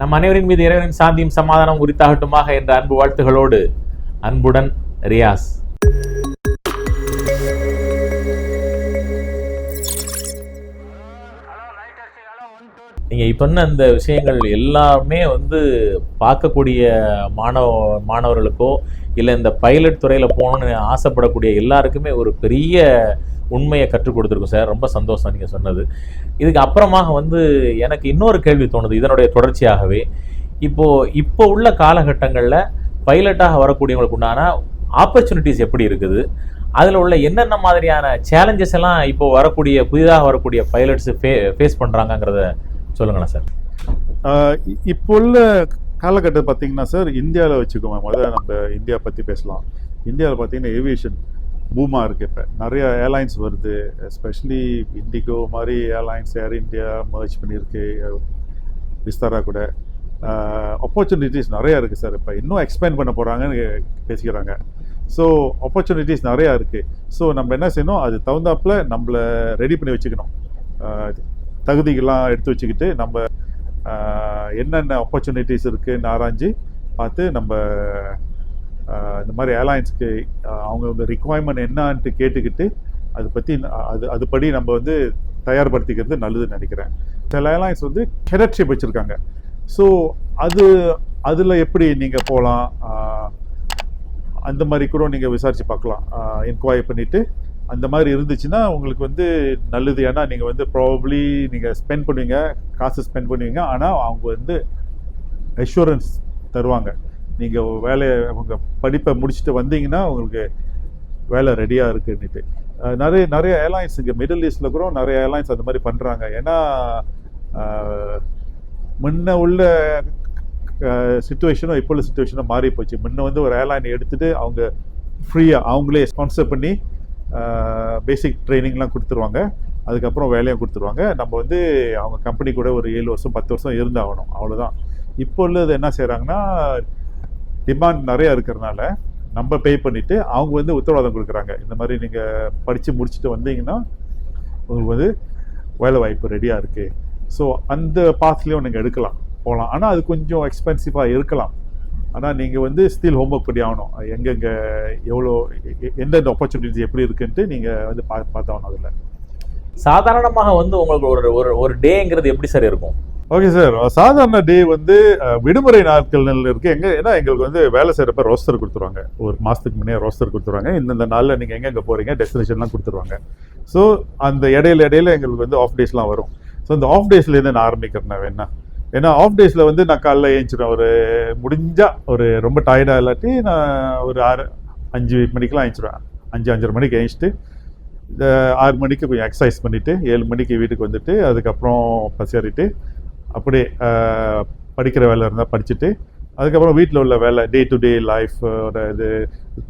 நம் அனைவரின் மீது இறைவனின் சாந்தியும் சமாதானம் உரித்தாகட்டுமாக என்ற அன்பு வாழ்த்துகளோடு அன்புடன் ரியாஸ். நீங்க இப்போ அந்த விஷயங்கள் எல்லாமே வந்து பார்க்கக்கூடிய மாணவ மாணவர்களுக்கோ இல்லை இந்த பைலட் துறையில போகணும்னு ஆசைப்படக்கூடிய எல்லாருக்குமே ஒரு பெரிய உண்மையை கற்றுக் கொடுத்துருக்கோம் சார். ரொம்ப சந்தோஷம் நீங்கள் சொன்னது. இதுக்கு அப்புறமாக வந்து எனக்கு இன்னொரு கேள்வி தோணுது இதனுடைய தொடர்ச்சியாகவே. இப்போது இப்போ உள்ள காலகட்டங்களில் பைலட்டாக வரக்கூடியவங்களுக்கு உண்டான ஆப்பர்ச்சுனிட்டிஸ் எப்படி இருக்குது? அதில் உள்ள என்னென்ன மாதிரியான சேலஞ்சஸ் எல்லாம் இப்போ வரக்கூடிய புதிதாக வரக்கூடிய பைலட்ஸ் ஃபே ஃபேஸ் பண்ணுறாங்கங்கிறத சொல்லுங்களேன் சார். இப்போ உள்ள காலகட்டம் பார்த்தீங்கன்னா சார் இந்தியாவில் வச்சுக்கோங்க. முதல்ல நம்ம இந்தியா பற்றி பேசலாம். இந்தியாவில் பார்த்தீங்கன்னா ஏவியேஷன் பூமாக இருக்குது இப்போ. நிறைய ஏர்லைன்ஸ் வருது எஸ்பெஷலி இண்டிகோ மாதிரி ஏர்லைன்ஸ் ஏர் இந்தியா மர்ச் பண்ணியிருக்கு விஸ்தாரா கூட. ஆப்பர்ச்சுனிட்டிஸ் நிறையா இருக்குது சார். இப்போ இன்னும் எக்ஸ்பேண்ட் பண்ண போகிறாங்கன்னு பேசிக்கிறாங்க. ஸோ ஆப்பர்ச்சுனிட்டிஸ் நிறையா இருக்குது ஸோ நம்ம என்ன செய்யணும்? அது தகுந்தாப்புல நம்மளை ரெடி பண்ணி வச்சுக்கணும். தகுதிகள்லாம் எடுத்து வச்சுக்கிட்டு நம்ம என்னென்ன ஆப்பர்ச்சுனிட்டிஸ் இருக்குதுன்னு ஆராய்ஞ்சு பார்த்து நம்ம இந்த மாதிரி ஏர்லைன்ஸ்க்கு அவங்கவுங்க ரிக்குவயர்மெண்ட் என்னான்ட்டு கேட்டுக்கிட்டு அதை பற்றி அது அதுபடி நம்ம வந்து தயார்படுத்திக்கிறது நல்லதுன்னு நினைக்கிறேன். சில ஏர்லைன்ஸ் வந்து கெரட்ஷிப் வச்சுருக்காங்க. ஸோ அது அதில் எப்படி நீங்கள் போகலாம் அந்த மாதிரி கூட நீங்கள் விசாரித்து பார்க்கலாம். என்கொயர் பண்ணிவிட்டு அந்த மாதிரி இருந்துச்சுன்னா உங்களுக்கு வந்து நல்லது. ஏன்னா நீங்கள் வந்து ப்ராபப்ளி நீங்கள் ஸ்பெண்ட் பண்ணுவீங்க காசு ஸ்பெண்ட் பண்ணுவீங்க. ஆனால் அவங்க வந்து அஷூரன்ஸ் தருவாங்க. நீங்கள் வேலையை அவங்க படிப்பை முடிச்சுட்டு வந்தீங்கன்னா உங்களுக்கு வேலை ரெடியாக இருக்குன்னுட்டு. நிறைய நிறைய ஏர்லைன்ஸ் இங்கே மிடில் ஈஸ்டில் கூட நிறைய ஏர்லைன்ஸ் அந்த மாதிரி பண்ணுறாங்க ஏன்னா முன்ன உள்ள சுச்சுவேஷனும் இப்போ உள்ள சுச்சுவேஷனும் மாறி போச்சு. முன்ன வந்து ஒரு ஏர்லைன் எடுத்துட்டு அவங்க ஃப்ரீயாக அவங்களே ஸ்பான்சர் பண்ணி பேசிக் ட்ரைனிங்லாம் கொடுத்துருவாங்க. அதுக்கப்புறம் வேலையும் கொடுத்துருவாங்க. நம்ம வந்து அவங்க கம்பெனி கூட ஒரு ஏழு வருஷம் பத்து வருஷம் இருந்தாகணும். அவ்வளோதான் இப்போ உள்ளது என்ன செய்கிறாங்கன்னா டிமாண்ட் நிறையா இருக்கிறதுனால நம்ம பே பண்ணிவிட்டு அவங்க வந்து உத்தரவாதம் கொடுக்குறாங்க. இந்த மாதிரி நீங்கள் படித்து முடிச்சுட்டு வந்தீங்கன்னா உங்களுக்கு வந்து வேலை வாய்ப்பு ரெடியாக இருக்குது ஸோ அந்த பாத்லேயும் நீங்கள் எடுக்கலாம். போகலாம் ஆனால் அது கொஞ்சம் எக்ஸ்பென்சிவாக இருக்கலாம். ஆனால் நீங்கள் வந்து ஸ்டில் ஹோம்ஒர்க் பண்ணி ஆகணும். எங்கெங்கே எவ்வளோ எ- எந்தெந்த ஆப்பர்ச்சுனிட்டிஸ் எப்படி இருக்குன்ட்டு நீங்கள் வந்து பா பார்த்தாகணும் அதில். சாதாரணமாக வந்து உங்களுக்கு ஒரு ஒரு ஒரு டேங்கிறது எப்படி சார் இருக்கும்? ஓகே சார் சாதாரண டே வந்து விடுமுறை நாட்கள் இருக்கு. எங்க ஏன்னா எங்களுக்கு வந்து வேலை செய்யறப்ப ரோஸ்டர் கொடுத்துருவாங்க. ஒரு மாசத்துக்கு முன்னே ரோஸ்டர் கொடுத்துருவாங்க. இந்தந்த நாளில் நீங்க எங்க போறீங்க டெஸ்டினேஷன்லாம் கொடுத்துருவாங்க. ஸோ அந்த இடையில இடையில எங்களுக்கு வந்து ஆஃப் டேஸ்லாம் வரும். ஸோ இந்த ஆஃப் டேஸ்லேருந்து நான் ஆரம்பிக்கிறேன் நான் வேணா ஏன்னா ஆஃப் டேஸில் வந்து நான் காலைல ஏஞ்சிடுவேன் ஒரு முடிஞ்சா ஒரு ரொம்ப டயர்டாக இல்லாட்டி நான் ஒரு ஆறு அஞ்சு மணிக்கெலாம் ஏஞ்சிடுவேன் அஞ்சு அஞ்சரை மணிக்கு ஏஞ்சிட்டு இந்த ஆறு மணிக்கு கொஞ்சம் எக்ஸசைஸ் பண்ணிவிட்டு ஏழு மணிக்கு வீட்டுக்கு வந்துட்டு அதுக்கப்புறம் பசியாறிட்டு அப்படியே படிக்கிற வேலை இருந்தால் படிச்சுட்டு அதுக்கப்புறம் வீட்டில் உள்ள வேலை டே டு டே லைஃப் இது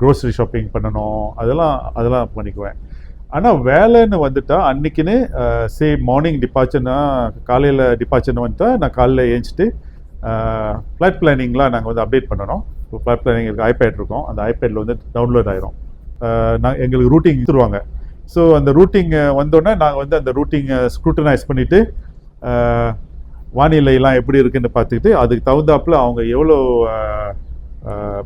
க்ரோசரி ஷாப்பிங் பண்ணணும் அதெல்லாம் அதெல்லாம் பண்ணிக்குவேன். ஆனால் வேலைன்னு வந்துட்டால் அன்னைக்குன்னு சே மார்னிங் டிபார்ச்சர்னா காலையில் டிபார்ச்சர்னு வந்துட்டால் நான் காலையில் ஏஞ்சிட்டு ஃப்ளைட் பிளானிங்லாம் நாங்கள் வந்து அப்டேட் பண்ணணும். இப்போ ஃப்ளைட் பிளானிங் இருக்குது ஐபேட் இருக்கும். அந்த ஐபேடில் வந்து டவுன்லோட் ஆயிரும். நான் எங்களுக்கு ரூட்டிங் தருவாங்க ஸோ அந்த ரூட்டிங் வந்தோடனே நாங்கள் வந்து அந்த ரூட்டிங்கை ஸ்க்ரூட்டனைஸ் பண்ணிவிட்டு வானிலையெல்லாம் எப்படி இருக்குன்னு பார்த்துக்கிட்டு அதுக்கு தகுந்தாப்புல அவங்க எவ்வளோ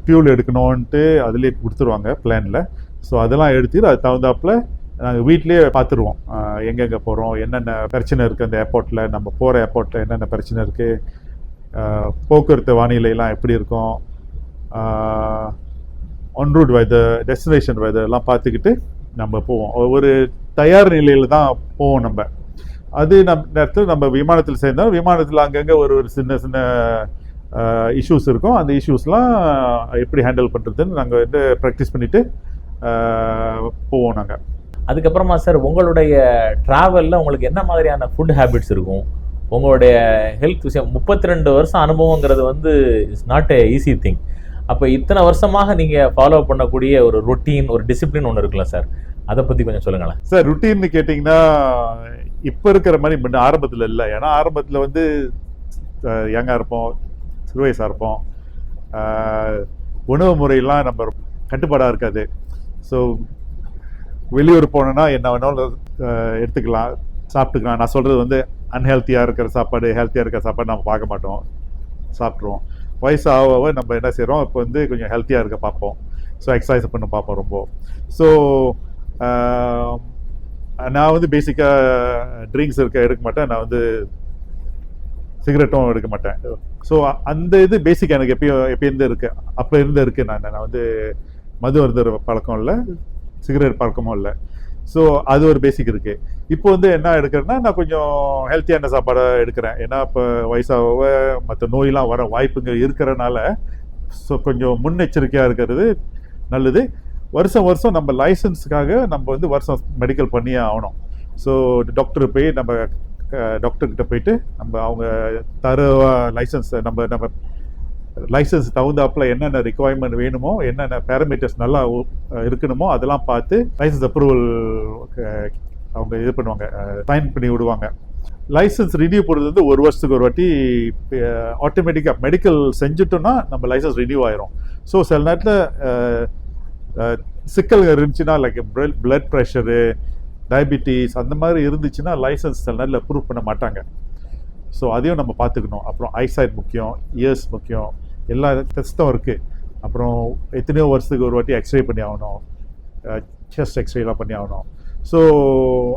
பியூல் எடுக்கணும்ன்ட்டு அதுலேயே கொடுத்துருவாங்க பிளானில் ஸோ அதெல்லாம் எடுத்துட்டு அது தகுந்தாப்புல நாங்கள் வீட்லேயே பார்த்துருவோம். எங்கெங்கே போகிறோம் என்னென்ன பிரச்சனை இருக்குது அந்த ஏர்போர்ட்டில் நம்ம போகிற ஏர்போர்ட்டில் என்னென்ன பிரச்சனை இருக்குது போக்குவரத்து வானிலையெல்லாம் எப்படி இருக்கும் ஒன்ரூட் வெதர் டெஸ்டினேஷன் வெதர்லாம் பார்த்துக்கிட்டு நம்ம போவோம். ஒரு தயார் நிலையில் தான் போவோம் நம்ம. அது நம் நேரத்தில் நம்ம விமானத்தில் சேர்ந்தோம் விமானத்தில் அங்கங்கே ஒரு ஒரு சின்ன சின்ன இஷ்யூஸ் இருக்கும். அந்த இஷ்யூஸ்லாம் எப்படி ஹேண்டில் பண்ணுறதுன்னு நாங்கள் வந்து ப்ராக்டிஸ் பண்ணிவிட்டு போவோம் நாங்கள் அதுக்கப்புறமா சார் உங்களுடைய ட்ராவலில் உங்களுக்கு என்ன மாதிரியான ஃபுட் ஹேபிட்ஸ் இருக்கும்? உங்களுடைய ஹெல்த் விஷயம் முப்பத்தி ரெண்டு வருஷம் அனுபவங்கிறது வந்து it's not a easy thing அப்போ இத்தனை வருஷமாக நீங்கள் ஃபாலோ பண்ணக்கூடிய ஒரு ரொட்டீன் ஒரு டிசிப்ளின் ஒன்று இருக்குல்ல சார் அதை பற்றி கொஞ்சம் சொல்லுங்களேன். சார் ருட்டீன்னு கேட்டிங்கன்னா இப்போ இருக்கிற மாதிரி முன்ன ஆரம்பத்தில் இல்லை. ஏன்னா ஆரம்பத்தில் வந்து யங்காக இருப்போம் சிறு வயசாக இருப்போம். உணவு முறையெல்லாம் நம்ம கட்டுப்பாடாக இருக்காது. ஸோ வெளியூர் போனோன்னா என்ன வேணாலும் எடுத்துக்கலாம் சாப்பிட்டுக்கலாம். நான் சொல்கிறது வந்து அன்ஹெல்த்தியாக இருக்கிற சாப்பாடு ஹெல்த்தியாக இருக்கிற சாப்பாடு நம்ம பார்க்க மாட்டோம். சாப்பிட்ருவோம் வயசு ஆக ஆக நம்ம என்ன செய்கிறோம் இப்போ வந்து கொஞ்சம் ஹெல்த்தியாக இருக்க பார்ப்போம். ஸோ எக்ஸசைஸ் பண்ண பார்ப்போம் ரொம்ப. ஸோ நான் வந்து பேசிக்காக ட்ரிங்க்ஸ் இருக்க எடுக்க மாட்டேன். நான் வந்து சிகரெட்டும் எடுக்க மாட்டேன். ஸோ அந்த இது பேசிக் எனக்கு எப்பயும் எப்பயிருந்து இருக்கு. அப்போ இருந்து இருக்கு நான் நான் வந்து மது வருதுற பழக்கம் இல்லை சிகரெட் பழக்கமும் இல்லை. ஸோ அது ஒரு பேசிக் இருக்கு. இப்போ வந்து என்ன எடுக்கிறேன்னா நான் கொஞ்சம் ஹெல்த்தியான சாப்பாடை எடுக்கிறேன். ஏன்னா இப்போ வயசாக மற்ற நோயெல்லாம் வர வாய்ப்புங்க இருக்கிறனால ஸோ கொஞ்சம் முன்னெச்சரிக்கையாக இருக்கிறது நல்லது. வருஷம் வருஷம் நம்ம லைசன்ஸுக்காக நம்ம வந்து வருஷம் மெடிக்கல் பண்ணியே ஆகணும். ஸோ டாக்டர் போய் நம்ம டாக்டர்கிட்ட போயிட்டு நம்ம அவங்க தர லைசன்ஸை நம்ம நம்ம லைசன்ஸ் தகுந்தாப்புல என்னென்ன ரிக்குவயர்மெண்ட் வேணுமோ என்னென்ன பேராமீட்டர்ஸ் நல்லா இருக்கணுமோ அதெல்லாம் பார்த்து லைசன்ஸ் அப்ரூவல் அவங்க இது பண்ணுவாங்க சைன் பண்ணி விடுவாங்க. லைசன்ஸ் ரினியூ போடுறது வந்து ஒரு வருஷத்துக்கு ஒரு வாட்டி ஆட்டோமேட்டிக்காக மெடிக்கல் செஞ்சுட்டோம்னா நம்ம லைசன்ஸ் ரினியூ ஆயிரும். ஸோ சில நேரத்தில் சிக்கல்கள் இருந்துச்சுன்னா லைக் பிளட் ப்ரெஷரு டயபிட்டிஸ் அந்த மாதிரி இருந்துச்சுன்னா லைசன்ஸ் சில நேரத்தில் பண்ண மாட்டாங்க. ஸோ அதையும் நம்ம பார்த்துக்கணும். அப்புறம் ஐசைட் முக்கியம் இயர்ஸ் முக்கியம் எல்லா டெஸ்ட்டும் இருக்குது அப்புறம் எத்தனையோ வருஷத்துக்கு ஒரு வாட்டி எக்ஸ்ரே பண்ணி ஆகணும். செஸ்ட் எக்ஸ்ரேலாம் பண்ணி ஆகணும். ஸோ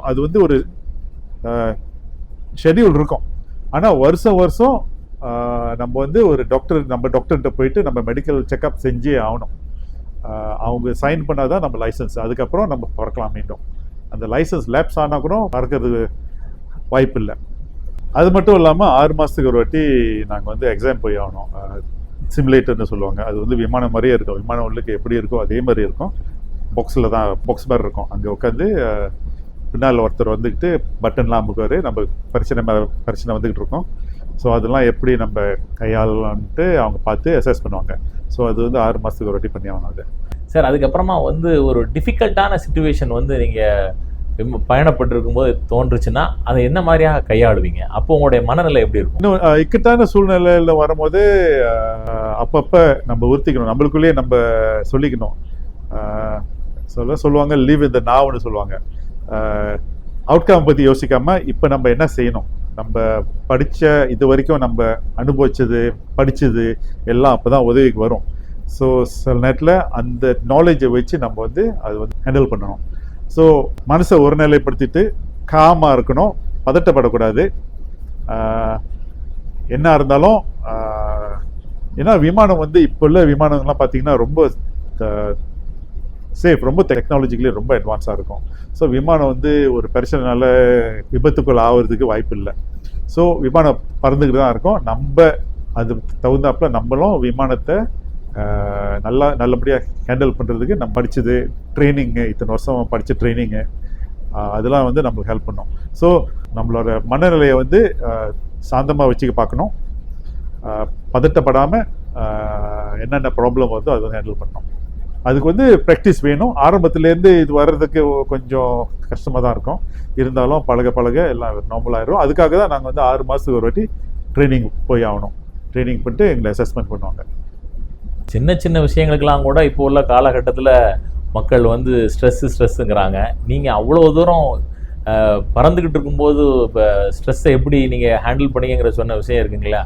அது வந்து ஒரு ஷெட்யூல் இருக்கும். ஆனால் வருஷம் வருஷம் நம்ம வந்து ஒரு டாக்டர் நம்ம டாக்டர்கிட்ட போயிட்டு நம்ம மெடிக்கல் செக்கப் செஞ்சே ஆகணும். அவங்க சைன் பண்ணால் தான் நம்ம லைசன்ஸ் அதுக்கப்புறம் நம்ம பறக்கலாம் மீண்டும். அந்த லைசன்ஸ் லேப்ஸ் ஆனால் கூட பறக்கிறது வாய்ப்பு இல்லை. அது மட்டும் இல்லாமல் ஆறு மாதத்துக்கு ஒரு வாட்டி நாங்கள் வந்து எக்ஸாம் போய் ஆகணும். சிமுலேட்டர்னு சொல்லுவாங்க. அது வந்து விமானம் மாதிரியே இருக்கும். விமானம் உள்ளுக்கு எப்படி இருக்கோ அதே மாதிரி இருக்கும். பாக்ஸில் தான் பாக்ஸ் மாதிரி இருக்கும். அங்கே உட்காந்து பின்னால் ஒருத்தர் வந்துக்கிட்டு பட்டன்லாம் அமுக்குவார். நம்ம பிரச்சனை மேலே பிரச்சனை வந்துக்கிட்டு இருக்கோம். ஸோ அதெல்லாம் எப்படி நம்ம கையாளலான்ட்டு அவங்க பார்த்து அசஸ் பண்ணுவாங்க. ஸோ அது வந்து ஆறு மாதத்துக்கு ஒரு வாட்டி பண்ணி ஆகணும் அது. சார் அதுக்கப்புறமா வந்து ஒரு டிஃபிகல்ட்டான சுச்சுவேஷன் வந்து நீங்கள் பயணப்பட்டிருக்கும் போது தோன்றுச்சுன்னா அதை என்ன மாதிரியாக கையாளுவீங்க? அப்போ உங்களுடைய மனநிலை எப்படி இருக்கும்? இன்னும் இக்கட்டான சூழ்நிலையில் வரும்போது அப்பப்ப நம்ம உறுத்திக்கணும். நம்மளுக்குள்ளேயே நம்ம சொல்லிக்கணும். சொல்ல சொல்லுவாங்க லீவ் இந்த நாவ்னு சொல்லுவாங்க. அவுட்கம் பற்றி யோசிக்காம இப்போ நம்ம என்ன செய்யணும்? நம்ம படித்த இது வரைக்கும் நம்ம அனுபவிச்சது படித்தது எல்லாம் அப்போ தான் உதவிக்கு வரும். ஸோ சில நேரத்தில் அந்த நாலேஜை வச்சு நம்ம வந்து அது வந்து ஹேண்டில் பண்ணணும். ஸோ மனசை ஒருநிலைப்படுத்திட்டு காமாக இருக்கணும் பதட்டப்படக்கூடாது. என்ன இருந்தாலும் ஏன்னா விமானம் வந்து இப்போ உள்ள விமானங்கள்லாம் பார்த்தீங்கன்னா ரொம்ப சேஃப் ரொம்ப டெக்னாலஜிக்கலி ரொம்ப அட்வான்ஸாக இருக்கும். ஸோ விமானம் வந்து ஒரு பிரச்சனைனால விபத்துக்குள் ஆகிறதுக்கு வாய்ப்பு இல்லை ஸோ விமானம் பறந்துக்கிட்டு தான் இருக்கும். நம்ம அது தகுந்தாப்புல நம்மளும் விமானத்தை நல்லா நல்லபடியாக ஹேண்டில் பண்ணுறதுக்கு நம்ம படித்தது ட்ரைனிங்கு இத்தனை வருஷம் படித்த ட்ரைனிங்கு அதெல்லாம் வந்து நம்மளுக்கு ஹெல்ப் பண்ணும். ஸோ நம்மளோட மனநிலையை வந்து சாந்தமாக வச்சுக்க பார்க்கணும். பதட்டப்படாமல் என்னென்ன ப்ராப்ளம் வருதோ அதை வந்து ஹேண்டில் பண்ணணும். அதுக்கு வந்து ப்ராக்டிஸ் வேணும். ஆரம்பத்துலேருந்து இது வர்றதுக்கு கொஞ்சம் கஷ்டமாக தான் இருக்கும். இருந்தாலும் பழக பழக எல்லாம் நார்மலாகிடும் அதுக்காக தான் நாங்கள் வந்து ஆறு மாதத்துக்கு ஒரு வாட்டி ட்ரைனிங் போய் ஆகணும். ட்ரைனிங் பண்ணிட்டு எங்களை அசஸ்மெண்ட் பண்ணுவாங்க. சின்ன சின்ன விஷயங்களுக்கெல்லாம் கூட இப்போ உள்ள காலகட்டத்தில் மக்கள் வந்து ஸ்ட்ரெஸ்ஸு ஸ்ட்ரெஸ்ஸுங்கிறாங்க நீங்கள் அவ்வளோ தூரம் பறந்துக்கிட்டு இருக்கும்போது இப்போ ஸ்ட்ரெஸ்ஸை எப்படி நீங்கள் ஹேண்டில் பண்ணிங்கிற சொன்ன விஷயம் இருக்குங்களா?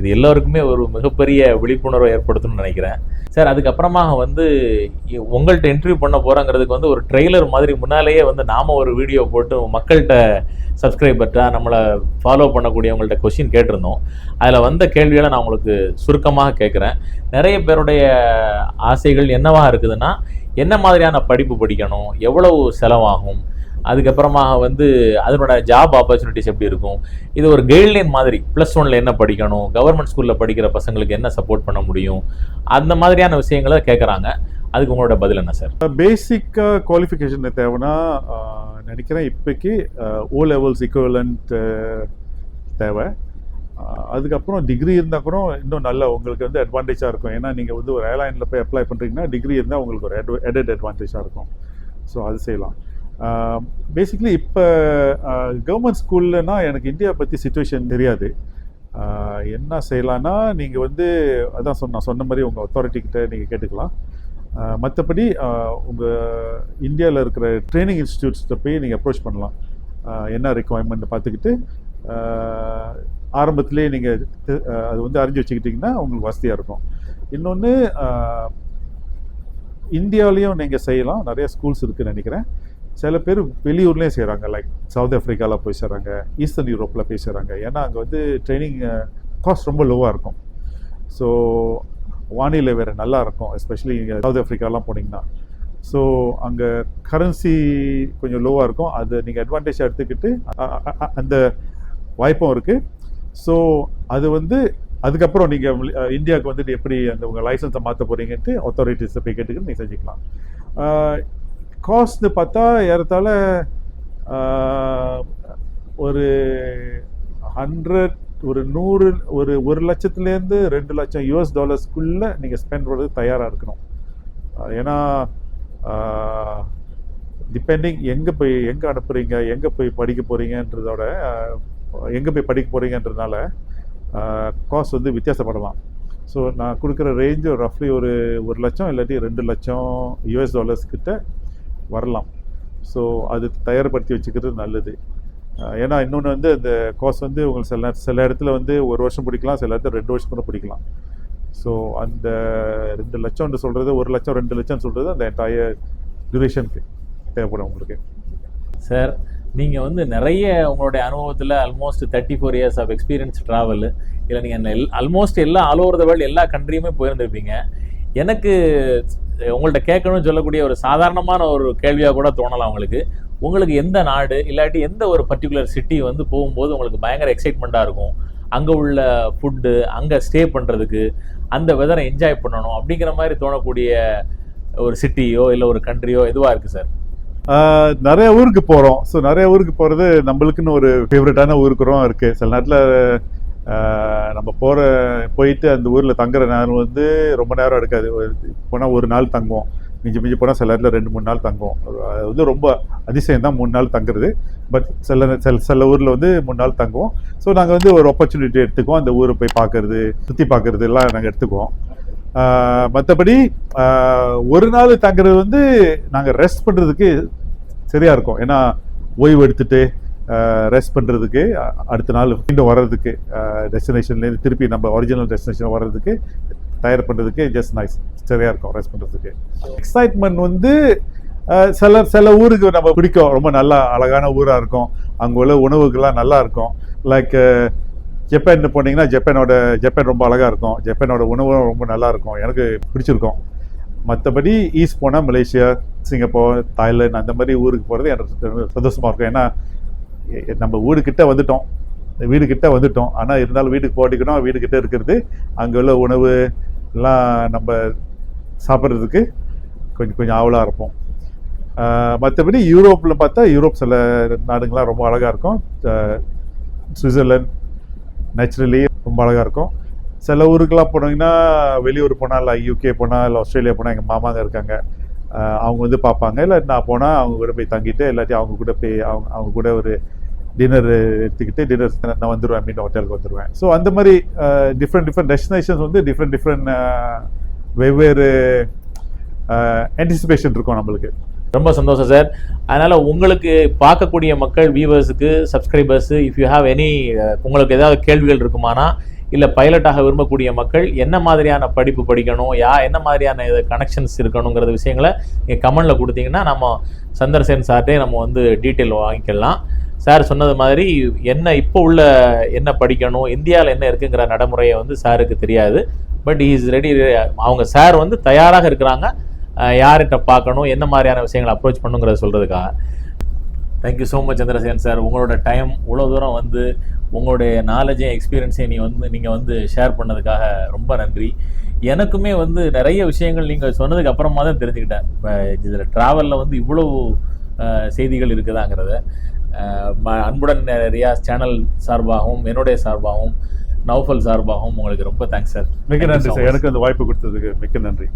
இது எல்லோருக்குமே ஒரு மிகப்பெரிய விழிப்புணர்வை ஏற்படுத்தணும்னு நினைக்கிறேன். சார் அதுக்கப்புறமா வந்து உங்கள்கிட்ட இன்டர்வியூ பண்ண போகிறோங்கிறதுக்கு வந்து ஒரு ட்ரெய்லர் மாதிரி முன்னாலேயே வந்து நாம் ஒரு வீடியோ போட்டு மக்கள்கிட்ட சப்ஸ்கிரைபர்கிட்ட நம்மளை ஃபாலோ பண்ணக்கூடியவங்கள்ட்ட கொஷின் கேட்டிருந்தோம். அதில் வந்த கேள்விகளை நான் உங்களுக்கு சுருக்கமாக கேட்குறேன். நிறைய பேருடைய ஆசைகள் என்னவாக இருக்குதுன்னா என்ன மாதிரியான படிப்பு படிக்கணும் எவ்வளவு செலவாகும் அதுக்கப்புறமா வந்து அதனோட ஜாப் ஆப்பர்ச்சுனிட்டிஸ் எப்படி இருக்கும்? இது ஒரு கைட்லைன் மாதிரி ப்ளஸ் ஒன்ல என்ன படிக்கணும்? கவர்மெண்ட் ஸ்கூலில் படிக்கிற பசங்களுக்கு என்ன சப்போர்ட் பண்ண முடியும்? அந்த மாதிரியான விஷயங்களை கேட்குறாங்க அதுக்கு உங்களோட பதில் என்ன சார் பேசிக்காக குவாலிஃபிகேஷன் தேவைன்னா நினைக்கிறேன் இப்போக்கி ஓ லெவல்ஸ் ஈக்குவலண்ட் தேவை. அதுக்கப்புறம் டிகிரி இருந்தால் கூட இன்னும் நல்ல உங்களுக்கு வந்து அட்வான்டேஜாக இருக்கும். ஏன்னா நீங்கள் வந்து ஒரு ஏர்லைனில் போய் அப்ளை பண்ணுறீங்கன்னா டிகிரி இருந்தால் உங்களுக்கு ஒரு எடட் அட்வான்டேஜாக இருக்கும். ஸோ அது செய்யலாம். பேசிக்கலி இப்போ கவர்மெண்ட் ஸ்கூல்லனா எனக்கு இந்தியா பற்றி சுச்சுவேஷன் தெரியாது. என்ன செய்யலான்னா நீங்கள் வந்து அதான் சொன்ன சொன்ன மாதிரி உங்கள் அத்தாரிட்டிக்கிட்ட நீங்கள் கேட்டுக்கலாம். மற்றபடி உங்கள் இந்தியாவில் இருக்கிற ட்ரைனிங் இன்ஸ்டியூட்ஸ்கிட்ட போய் நீங்கள் அப்ரோச் பண்ணலாம். என்ன ரெக்குவயர்மெண்ட் பார்த்துக்கிட்டு ஆரம்பத்திலே நீங்கள் அது வந்து அறிஞ்சு வச்சுக்கிட்டிங்கன்னா உங்களுக்கு வசதியாக இருக்கும். இன்னொன்று இந்தியாவிலையும் நீங்கள் செய்யலாம். நிறைய ஸ்கூல்ஸ் இருக்குன்னு நினைக்கிறேன். சில பேர் வெளியூர்லேயும் செய்கிறாங்க லைக் சவுத் ஆஃப்ரிக்காவில் போய் செய்கிறாங்க ஈஸ்டர்ன் யூரோப்பில் போய் செய்கிறாங்க ஏன்னா அங்கே வந்து ட்ரைனிங் காஸ்ட் ரொம்ப லோவாக இருக்கும். ஸோ வானிலை வேறு நல்லா இருக்கும். எஸ்பெஷலி இங்கே சவுத் ஆஃப்ரிக்காலாம் போனீங்கன்னா. ஸோ அங்கே கரன்சி கொஞ்சம் லோவாக இருக்கும். அது நீங்கள் அட்வான்டேஜ் எடுத்துக்கிட்டு அந்த வாய்ப்பும் இருக்குது ஸோ அது வந்து அதுக்கப்புறம் நீங்கள் இந்தியாவுக்கு வந்துட்டு எப்படி அந்த உங்கள் லைசன்ஸை மாற்ற போகிறீங்கன்ட்டு அத்தாரிட்டிஸை போய் கேட்டுக்கிட்டு நீங்கள் செஞ்சுக்கலாம். காஸ்ட்னு பார்த்தா ஏறத்தாழ ஒரு ஹண்ட்ரட் ஒரு நூறு ஒரு ஒரு லட்சத்துலேருந்து ரெண்டு லட்சம் யூஎஸ் டாலர்ஸ்க்குள்ளே நீங்கள் ஸ்பெண்ட் பண்ணுறது தயாராக இருக்கணும். ஏன்னா டிபெண்டிங் எங்கே போய் எங்கே அனுப்புகிறீங்க எங்கே போய் படிக்க போகிறீங்கன்றதோட எங்கே போய் படிக்க போகிறீங்கன்றதுனால காஸ்ட் வந்து வித்தியாசப்படலாம். ஸோ நான் கொடுக்குற ரேஞ்சு ரஃப்லி ஒரு ஒரு லட்சம் இல்லாட்டி ரெண்டு லட்சம் யூஎஸ் டாலர்ஸ் கிட்ட வரலாம். ஸோ அது தயார்படுத்தி வச்சுக்கிறது நல்லது. ஏன்னா இன்னொன்று வந்து அந்த கோர்ஸ் வந்து உங்களுக்கு சில சில இடத்துல வந்து ஒரு வருஷம் பிடிக்கலாம் சில இடத்துல ரெண்டு வருஷம் கூட பிடிக்கலாம். ஸோ அந்த ரெண்டு லட்சம்னு சொல்கிறது ஒரு லட்சம் ரெண்டு லட்சம்னு சொல்கிறது அந்த என்டையர் டியூரேஷனுக்கு தேவைப்படும் உங்களுக்கு. சார் நீங்கள் வந்து நிறைய உங்களுடைய அனுபவத்தில் almost thirty four years of experience travel இல்லை நீங்கள் ஆல்மோஸ்ட் எல்லா ஆல் ஓவர் த வேர்ல்டு எல்லா கண்ட்ரியுமே போயிருந்திருப்பீங்க. எனக்கு உங்கள்கிட்ட உங்கள்ட்ட கேட்கணும்னு சொல்லக்கூடிய ஒரு சாதாரணமான ஒரு கேள்வியாக கூட தோணலாம் உங்களுக்கு. உங்களுக்கு எந்த நாடு இல்லாட்டி எந்த ஒரு பர்டிகுலர் சிட்டி வந்து போகும்போது உங்களுக்கு பயங்கர எக்ஸைட்மெண்ட்டாக இருக்கும்? அங்கே உள்ள ஃபுட்டு அங்கே ஸ்டே பண்ணுறதுக்கு அந்த வெதரை என்ஜாய் பண்ணணும் அப்படிங்கிற மாதிரி தோணக்கூடிய ஒரு சிட்டியோ இல்லை ஒரு கண்ட்ரியோ எதுவாக இருக்குது சார் நிறைய ஊருக்கு போகிறோம் ஸோ நிறைய ஊருக்கு போகிறது நம்மளுக்குன்னு ஒரு ஃபேவரட்டான ஊருக்குறோம் இருக்குது சில நேரத்தில் நம்ம போகிற போயிட்டு அந்த ஊரில் தங்குற நேரம் வந்து ரொம்ப நேரம் எடுக்காது. போனால் ஒரு நாள் தங்குவோம். மிஞ்சி மிஞ்சி போனால் சில இடத்துல ரெண்டு மூணு நாள் தங்குவோம். அது வந்து ரொம்ப அதிசயம் தான் மூணு நாள் தங்குறது. பட் சில சில சில ஊரில் வந்து மூணு நாள் தங்குவோம். ஸோ நாங்கள் வந்து ஒரு ஆப்பர்ச்சுனிட்டி எடுத்துக்குவோம். அந்த ஊரை போய் பார்க்கறது சுற்றி பார்க்குறது எல்லாம் நாங்கள் எடுத்துக்குவோம். மற்றபடி ஒரு நாள் தங்குறது வந்து நாங்கள் ரெஸ்ட் பண்ணுறதுக்கு சரியாக இருக்கும். ஏன்னா ஓய்வு எடுத்துகிட்டு ரெஸ்ட் பண்ணுறதுக்கு அடுத்த நாள் மீண்டும் வர்றதுக்கு டெஸ்டினேஷன்லேருந்து திருப்பி நம்ம ஒரிஜினல் டெஸ்டினேஷன் வர்றதுக்கு தயார் பண்ணுறதுக்கு ஜஸ்ட் நைஸ் சரியாக இருக்கும் ரெஸ்ட் பண்ணுறதுக்கு எக்ஸைட்மெண்ட் வந்து சில சில ஊருக்கு நம்ம பிடிக்கும். ரொம்ப நல்லா அழகான ஊராக இருக்கும். அங்கே உள்ள உணவுகள்லாம் நல்லா இருக்கும். லைக் ஜப்பான் போனீங்கன்னா ஜப்பானோட ஜப்பான் ரொம்ப அழகாக இருக்கும். ஜப்பானோட உணவும் ரொம்ப நல்லா இருக்கும். எனக்கு பிடிச்சிருக்கும். மற்றபடி ஈஸ்ட் போனால் மலேசியா சிங்கப்பூர் தாய்லாந்து அந்த மாதிரி ஊருக்கு போகிறது எனக்கு சந்தோஷமாக இருக்கும். ஏன்னா நம்ம வீடு கிட்ட வந்துட்டோம். வீடு கிட்ட வந்துட்டோம். ஆனால் இருந்தாலும் வீட்டுக்கு போட்டிக்கணும் வீடு கிட்ட இருக்கிறது அங்கே உள்ள உணவு எல்லாம் நம்ம சாப்பிட்றதுக்கு கொஞ்சம் கொஞ்சம் ஆவலாக இருப்போம். மற்றபடி யூரோப்பில் பார்த்தா யூரோப் சில நாடுங்கள்லாம் ரொம்ப அழகாக இருக்கும். சுவிட்சர்லாந்து நேச்சுரலி ரொம்ப அழகாக இருக்கும். சில ஊருக்கெலாம் போனீங்கன்னா வெளியூர் போனால் இல்லை யூகே போனால் இல்லை ஆஸ்திரேலியா போனால் எங்கள் மாமாங்க இருக்காங்க. அவங்க வந்து பார்ப்பாங்க. இல்லை நான் போனால் அவங்க கூட போய் தங்கிட்டு இல்லாட்டி அவங்க கூட போய் அவங்க அவங்க கூட ஒரு டின்னர் uh, எடுத்துக்கிட்டு டின்னர் நான் வந்துடுவேன் மீண்டும் ஹோட்டலுக்கு வந்துடுவேன் ஸோ அந்த மாதிரி டிஃப்ரெண்ட் டிஃப்ரெண்ட் டெஸ்டினேஷன்ஸ் வந்து டிஃப்ரெண்ட் டிஃப்ரெண்ட் uh, வெவ்வேறு uh, ஆன்டிசிபேஷன் இருக்கும் நம்மளுக்கு. ரொம்ப சந்தோஷம் சார் அதனால் உங்களுக்கு பார்க்கக்கூடிய மக்கள் வியூவர்ஸுக்கு subscribers if you have any உங்களுக்கு ஏதாவது கேள்விகள் இருக்குமானா இல்லை பைலட்டாக விரும்பக்கூடிய மக்கள் என்ன மாதிரியான படிப்பு படிக்கணும் யா என்ன மாதிரியான இது கனெக்ஷன்ஸ் இருக்கணுங்கிறது விஷயங்களை நீங்கள் கமெண்டில் கொடுத்தீங்கன்னா நம்ம சந்திரசேன் சார்ட்டே நம்ம வந்து டீட்டெயில் வாங்கிக்கலாம். சார் சொன்னது மாதிரி என்ன இப்போ உள்ள என்ன படிக்கணும் இந்தியாவில் என்ன இருக்குங்கிற நடைமுறையை வந்து சாருக்கு தெரியாது. பட் இஸ் ரெடி அவங்க சார் வந்து தயாராக இருக்கிறாங்க. யார்கிட்ட பார்க்கணும் என்ன மாதிரியான விஷயங்களை அப்ரோச் பண்ணுங்கிறத சொல்கிறதுக்காக thank you so much Chandrasekan sir உங்களோட டைம் இவ்வளோ தூரம் வந்து உங்களுடைய நாலேஜையும் எக்ஸ்பீரியன்ஸையும் நீ வந்து நீங்கள் வந்து ஷேர் பண்ணதுக்காக ரொம்ப நன்றி. எனக்குமே வந்து நிறைய விஷயங்கள் நீங்கள் சொன்னதுக்கு அப்புறமா தான் தெரிஞ்சுக்கிட்டேன். இப்போ இதில் ட்ராவலில் வந்து இவ்வளோ செய்திகள் இருக்குதாங்கிறத. அன்புடன் ரியாஸ் சேனல் சார்பாகவும் என்னுடைய சார்பாகவும் நௌஃபல் சார்பாகவும் உங்களுக்கு ரொம்ப தேங்க்ஸ் சார் you நன்றி சார். எனக்கு அந்த வாய்ப்பு கொடுத்ததுக்கு மிக்க நன்றி.